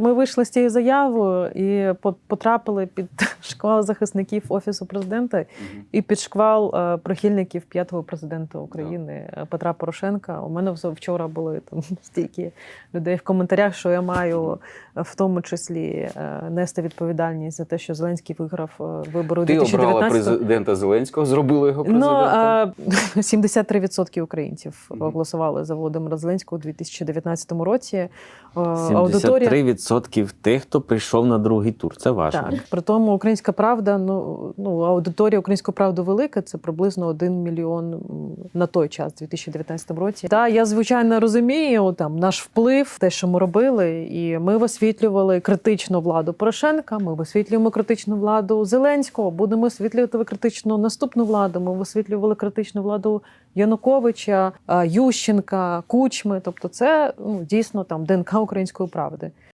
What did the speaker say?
Ми вийшли з цією заявою і по- потрапили під шквал захисників офісу президента і під шквал е, прихильників п'ятого президента України е, Петра Порошенка. У мене вчора були там стільки людей в коментарях, що я маю в тому числі е, нести відповідальність за те, що Зеленський виграв вибори Ти обрала президента Зеленського, зробила його Ну, президентом. а, 73% українців голосували за Володимира Зеленського у 2019 році. Е, Аудиторія 73% тих, хто прийшов на другий тур. Це важливо. так. При тому українська правда, ну, ну аудиторія української правди велика, це приблизно 1 мільйон на той час, у 2019 році. Та я звичайно розумію там наш вплив, те, що ми робили, і ми висвітлювали критичну владу Порошенка. Ми висвітлюємо критичну владу Зеленського. Будемо висвітлювати критичну наступну владу. Ми висвітлювали критичну владу Януковича, Ющенка, Кучми. Тобто, це ну, дійсно там ДНК української правди.